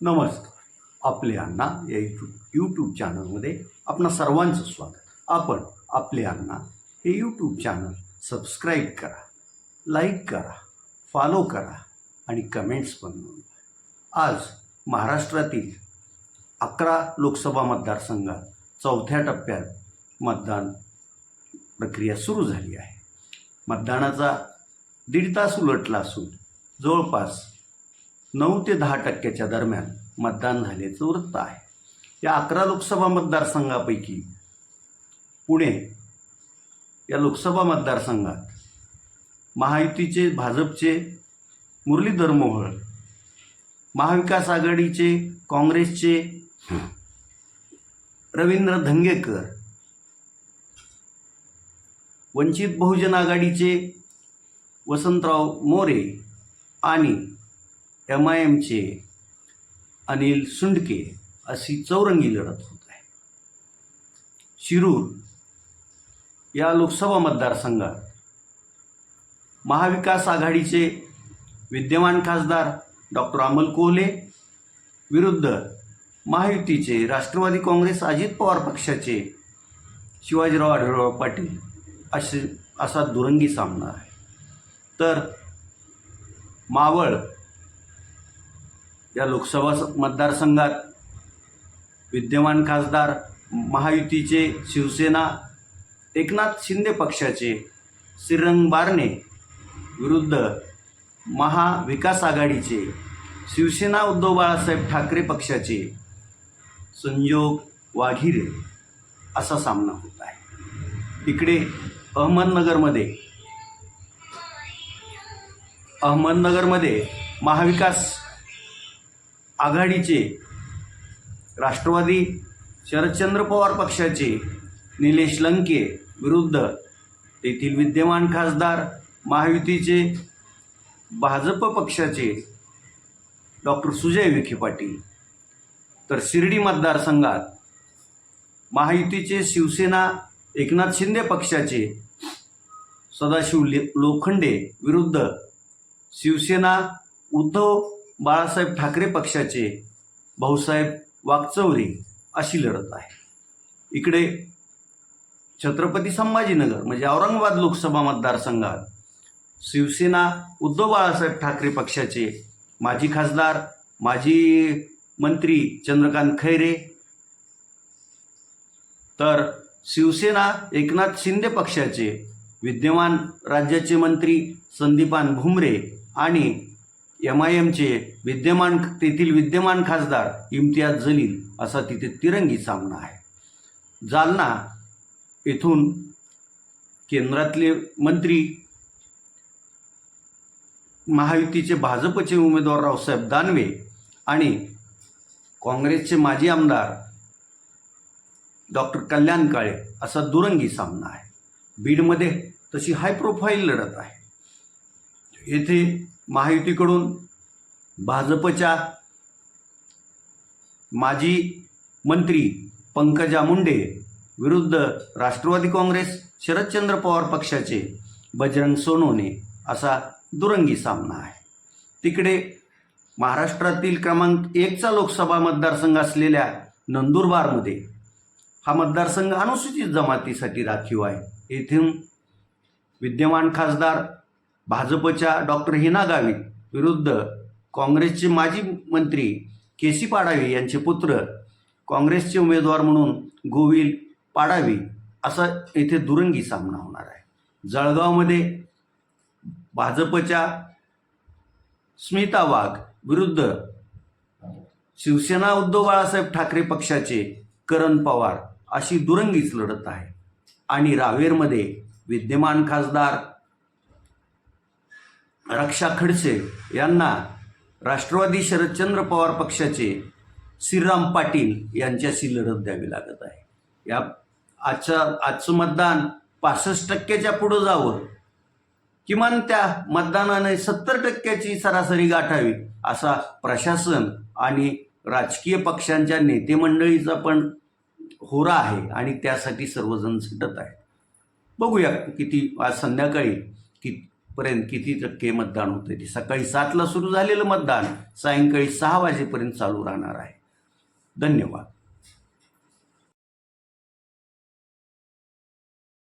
नमस्कार. आपले अण्णा या यूट्यूब यूट्यूब चॅनलमध्ये आपणा सर्वांचं स्वागत. आपण आपले अण्णा हे यूट्यूब चॅनल सबस्क्राईब करा लाईक करा फॉलो करा आणि कमेंट्स पण नोंदवा. आज महाराष्ट्रातील अकरा लोकसभा मतदारसंघात चौथ्या टप्प्यात मतदान प्रक्रिया सुरू झाली आहे. मतदानाचा दीड तास उलटला असून जवळपास नऊ ते दहा टक्क्याच्या दरम्यान मतदान झाल्याचं वृत्त आहे. या अकरा लोकसभा मतदारसंघापैकी पुणे या लोकसभा मतदारसंघात महायुतीचे भाजपचे मुरलीधर मोहोळ महाविकास आघाडीचे काँग्रेसचे रवींद्र धंगेकर वंचित बहुजन आघाडीचे वसंतराव मोरे आणि एम आय एमचे अनिल सुंडके अशी चौरंगी लढत होत आहे. शिरूर या लोकसभा मतदारसंघात महाविकास आघाडीचे विद्यमान खासदार डॉक्टर अमल कोहले विरुद्ध महायुतीचे राष्ट्रवादी काँग्रेस अजित पवार पक्षाचे शिवाजीराव आढळराव पाटील असे असा दुरंगी सामना आहे. तर मावळ या लोकसभा मतदारसंघात विद्यमान खासदार महायुतीचे शिवसेना एकनाथ शिंदे पक्षाचे श्रीरंग बारणे विरुद्ध महाविकास आघाडीचे शिवसेना उद्धव बाळासाहेब ठाकरे पक्षाचे संयोग वाघिरे असा सामना होत आहे. इकडे अहमदनगरमध्ये अहमदनगरमध्ये महाविकास आघाडीचे राष्ट्रवादी शरदचंद्र पवार पक्षाचे निलेश लंके विरुद्ध तेथील विद्यमान खासदार महायुतीचे भाजप पक्षाचे डॉक्टर सुजय विखे पाटील. तर शिर्डी मतदारसंघात महायुतीचे शिवसेना एकनाथ शिंदे पक्षाचे सदाशिव ले लोखंडे विरुद्ध शिवसेना उद्धव बाळासाहेब ठाकरे पक्षाचे भाऊसाहेब वागचौरे अशी लढत आहे. इकडे छत्रपती संभाजीनगर म्हणजे औरंगाबाद लोकसभा मतदारसंघात शिवसेना उद्धव बाळासाहेब ठाकरे पक्षाचे माजी खासदार माजी मंत्री चंद्रकांत खैरे तर शिवसेना एकनाथ शिंदे पक्षाचे विद्यमान राज्याचे मंत्री संदीपान भुमरे आणि एम आय एमचे विद्यमान तेथील विद्यमान खासदार इम्तियाज जलील असा तिथे तिरंगी सामना आहे. जालना येथून केंद्रातले मंत्री महायुतीचे भाजपचे उमेदवार रावसाहेब दानवे आणि काँग्रेसचे माजी आमदार डॉक्टर कल्याण काळे असा दुरंगी सामना आहे. बीडमध्ये तशी हाय प्रोफाईल लढत आहे. येथे महायुतीकडून भाजपच्या माजी मंत्री पंकजा मुंडे विरुद्ध राष्ट्रवादी काँग्रेस शरदचंद्र पवार पक्षाचे बजरंग सोनवणे असा दुरंगी सामना आहे. तिकडे महाराष्ट्रातील क्रमांक एकचा लोकसभा मतदारसंघ असलेल्या नंदुरबारमध्ये हा मतदारसंघ अनुसूचित जमातीसाठी राखीव आहे. येथून विद्यमान खासदार भाजपच्या डॉक्टर हिना गावित विरुद्ध काँग्रेसचे माजी मंत्री के सी पाडावी यांचे पुत्र काँग्रेसचे उमेदवार म्हणून गोविल पाडावी असा येथे दुरंगी सामना होणार आहे. जळगावमध्ये भाजपच्या स्मिता वाघ विरुद्ध शिवसेना उद्धव बाळासाहेब ठाकरे पक्षाचे करण पवार अशी दुरंगीच लढत आहे. आणि रावेरमध्ये विद्यमान खासदार रक्षा खडसे यांना राष्ट्रवादी शरदचंद्र पवार पक्षाचे श्रीराम पाटील यांच्याशी लढत द्यावी लागत आहे. या आजच्या आजचं मतदान पासष्ट टक्क्याच्या पुढं जावं. किमान त्या मतदानाने सत्तर टक्क्याची सरासरी गाठावी असा प्रशासन आणि राजकीय पक्षांच्या नेते मंडळीचा पण होरा आहे आणि त्यासाठी सर्वजण झटत आहेत. बघूया किती आज संध्याकाळी की पर्यंत किती टक्के मतदान होतं ते? सकाळी सातला सुरू झालेलं मतदान सायंकाळी सहा वाजेपर्यंत चालू राहणार आहे. धन्यवाद.